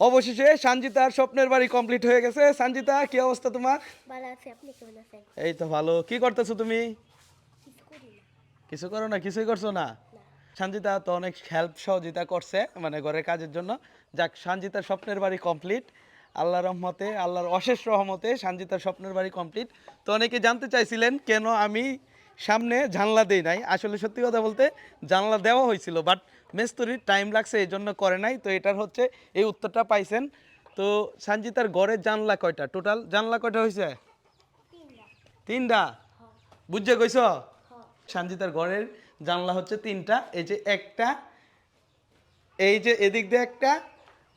অবশেষে সঞ্জিতার স্বপ্নের বাড়ি কমপ্লিট হয়ে গেছে। সঞ্জিতা কি অবস্থা তোমার? ভালো আছে আপনি কেমন আছেন? এই তো ভালো। কি করতেছো তুমি? কিছু করি না। কিছু করো না কিছুই করছ না? সঞ্জিতা তো অনেক হেল্প সহযোগিতা করছে মানে ঘরের কাজের জন্য। যাক সঞ্জিতার স্বপ্নের বাড়ি কমপ্লিট আল্লাহ রহমতে আল্লাহর অশেষ রহমতে সঞ্জিতার স্বপ্নের বাড়ি কমপ্লিট তো অনেকে জানতে চাইছিলেন কেন আমি সামনে জানলা দেই নাই। আসলে সত্যি কথা বলতে জানলা দেওয়া হয়েছিল বাট মেস্তরির টাইম লাগছে, এই জন্য করে নাই। তো এটার হচ্ছে, এই উত্তরটা পাইছেন। তো সঞ্জিতার ঘরের জানলা কয়টা? টোটাল জানলা কয়টা হয়েছে? তিনটা। বুঝছে কইছ সঞ্জিতার ঘরের জানলা হচ্ছে তিনটা, এই যে একটা, এই যে এদিক দিয়ে একটা,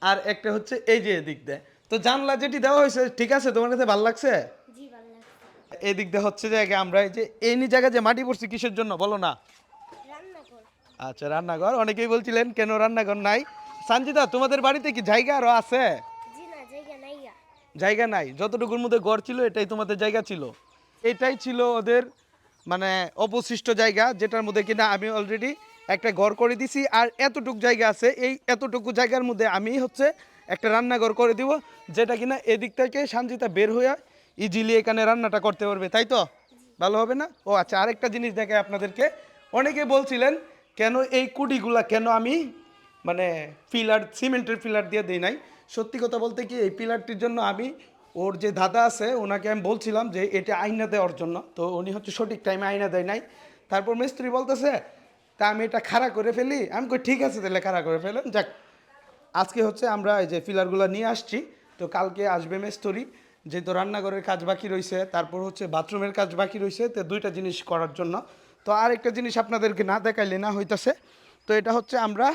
আর একটা হচ্ছে এই যে এদিক দিয়ে। তো জানলা যেটি দেওয়া হয়েছে, ঠিক আছে? তোমার কাছে ভালো লাগছে? এদিক দিয়ে হচ্ছে যে আগে আমরা এই যে এই নি জায়গায় যে মাটি পড়ছি কিসের জন্য? বলো না। আচ্ছা রান্নাঘর। অনেকেই বলছিলেন কেন রান্নাঘর নাই? সানজিদা তোমাদের বাড়িতে কি জায়গা আরও আছে? জি না জায়গা নাই জায়গা নাই। যতটুকুর মধ্যে ঘর ছিল এটাই তোমাদের জায়গা ছিল। এটাই ছিল ওদের মানে অবশিষ্ট জায়গা যেটার মধ্যে কিনা আমি অলরেডি একটা ঘর করে দিছি আর এতটুকু জায়গা আছে এই এতটুকু জায়গার মধ্যে আমি হচ্ছে একটা রান্নাঘর করে দিব যেটা কিনা এদিক থেকে শান্তিতা বের হয়ে ইজিলি এখানে রান্নাটা করতে পারবে, তাই তো? ভালো হবে না? ও আচ্ছা আরেকটা জিনিস দেখে আপনাদেরকে। অনেকে বলছিলেন, কেন এই কুটিগুলা কেন আমি মানে পিলার সিমেন্টের পিলার দিয়ে দিই নাই? সত্যি কথা বলতে কি, এই পিলারটির জন্য আমি, ওর যে দাদা আছে, ওনাকে আমি বলছিলাম যে, এটা আয়না দেওয়ার জন্য। তো উনি হচ্ছে সঠিক টাইমে আয়না দেয় নাই। তারপর মিস্ত্রি বলতেছে, তা আমি এটা খাড়া করে ফেলি। আমি কই, ঠিক আছে, তাহলে খাড়া করে ফেলেন। যাক, আজকে হচ্ছে আমরা এই যে পিলারগুলো নিয়ে আসছি। তো কালকে আসবে মেস্তরি। যেহেতু রান্নাঘরের কাজ বাকি রয়েছে তারপর হচ্ছে বাথরুমের কাজ বাকি রয়েছে তো দুইটা জিনিস করার জন্য। তো আর একটা জিনিস আপনাদেরকে না দেখাইলে না হইতেছে, তো এটা হচ্ছে আমরা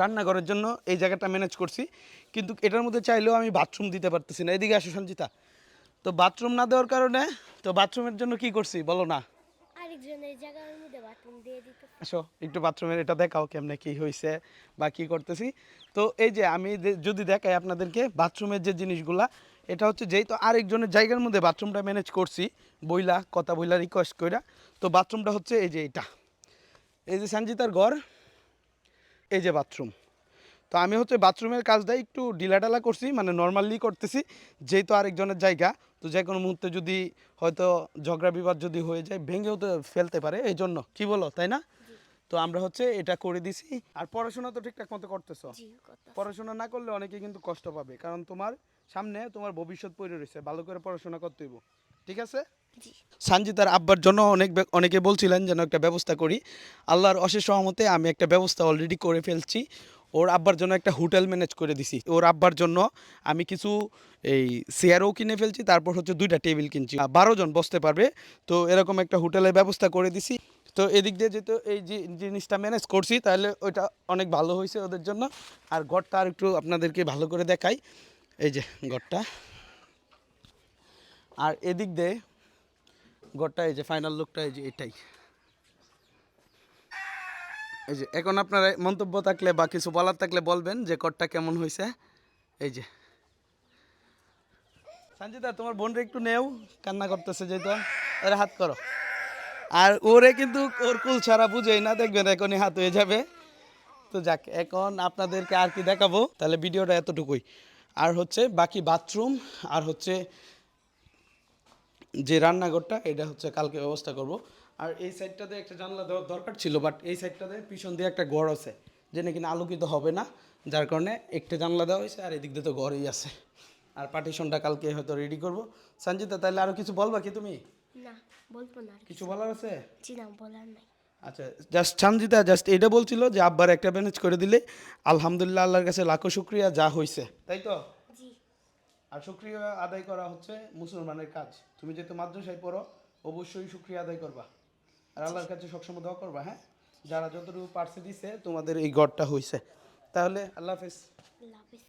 রান্নাঘরের জন্য এই জায়গাটা ম্যানেজ করছি। কিন্তু এটার মধ্যে চাইলেও আমি বাথরুম দিতে পারতেছি না। এদিকে আসো সঞ্জিতা। তো বাথরুম না দেওয়ার কারণে, তো বাথরুমের জন্য কি করছি বলো না? আসো, একটু বাথরুমের এটা দেখাও কেমনে কি হয়েছে বা কি করতেছি। তো এই যে আমি যদি দেখাই আপনাদেরকে বাথরুমের যে জিনিসগুলা, এটা হচ্ছে যেহেতু আরেকজনের জায়গার মধ্যে বাথরুমটা ম্যানেজ করছি, বইলা, কথা বইলা রিকোয়েস্ট কইরা, তো বাথরুমটা হচ্ছে এই যে এটা। এই যে সঞ্জিতার ঘর, এই যে বাথরুম। তো আমি হচ্ছে বাথরুমের কাজটা একটু ডিলাডালা করছি মানে নর্মালি করতেছি যেহেতু আরেকজনের জায়গা। তো যে কোনো মুহূর্তে যদি হয়তো ঝগড়া বিবাদ যদি হয়ে যায় ভেঙেও তো ফেলতে পারে এই জন্য। কি বলো তাই না? তো আমরা হচ্ছে এটা করে দিছি। আর পড়াশোনা তো ঠিকঠাক মতো করতেছো? পড়াশোনা না করলে অনেকে কিন্তু কষ্ট পাবে কারণ তোমার সামনে তোমার ভবিষ্যৎ পড়ে রয়েছে ভালো করে পড়াশোনা করতে হইব। ঠিক আছে? সানজিতার আব্বার জন্য অনেক অনেকে বলছিলেন যেন একটা ব্যবস্থা করি। আল্লাহর অশেষ সহমতে আমি একটা ব্যবস্থা অলরেডি করে ফেলছি। ওর আব্বার জন্য একটা হোটেল ম্যানেজ করে দিছি। ওর আব্বার জন্য আমি কিছু এই চেয়ারও কিনে ফেলছি, তারপর হচ্ছে দুইটা টেবিল কিনছি। বারো জন বসতে পারবে। তো এরকম একটা হোটেলের ব্যবস্থা করে দিছি। তো এদিক দিয়ে যেহেতু এই যে জিনিসটা ম্যানেজ করছি, তাহলে ওইটা অনেক ভালো হয়েছে ওদের জন্য। আর ঘরটা আর একটু আপনাদেরকে ভালো করে দেখাই। এই যে ঘরটা। আর এদিক দিয়ে ঘরটা, এই যে ফাইনাল লুকটা এই যে এটাই। এই যে, এখন আপনার মন্তব্য থাকলে বা কিছু বলার থাকলে বলবেন যে ঘরটা কেমন হয়েছে এই যে। সঞ্জিতা তোমার বোনরে একটু নেও, কান্না করতেছে যেহেতু। ওরে হাত করো। আর ওরে কিন্তু ওর কুল ছাড়া বুঝেই না, দেখবেন এখনই হাত হয়ে যাবে। তো যাক, এখন আপনাদেরকে আর কি দেখাবো, তাহলে ভিডিওটা এতটুকুই। আর হচ্ছে বাকি বাথরুম, আর হচ্ছে যে রান্নাঘরটা, এটা হচ্ছে কালকে ব্যবস্থা করব। আর এই সাইডটাতে একটা জানলা দেওয়ার দরকার ছিল বাট এই সাইডটাতে পিছন দিয়ে একটা ঘর আছে যে নাকি আলোকিত হবে না যার কারণে একটা জানলা দেওয়া হয়েছে আর এদিক দিয়ে তো ঘরই আছে। আর পার্টিশনটা কালকে হয়তো রেডি করব। সঞ্জিতা তাহলে আরও কিছু বলবা কি তুমি? না বলব না কিছু বলার আছে? জি না বলার নাই। আচ্ছা জাস্ট সঞ্জিতা জাস্ট এটা বলছিল যে আব্বার একটা ম্যানেজ করে দিলে আলহামদুলিল্লাহ আল্লাহর কাছে লাখো শুক্রিয়া যা হয়েছে তাই তো? জি। আর শুক্রিয়া আদায় করা হচ্ছে মুসলমানের কাজ। তুমি যেহেতু মাদ্রাসায় পড়ো অবশ্যই শুক্রিয়া আদায় করবা। আর আল্লাহর কাছে সবসময় দোয়া করবা হ্যাঁ? যারা যতটুকু পার্সে দিছে তোমাদের এই গড়টা হয়েছে তাহলে আল্লাহ হাফেজ। আল্লাহ হাফিজ।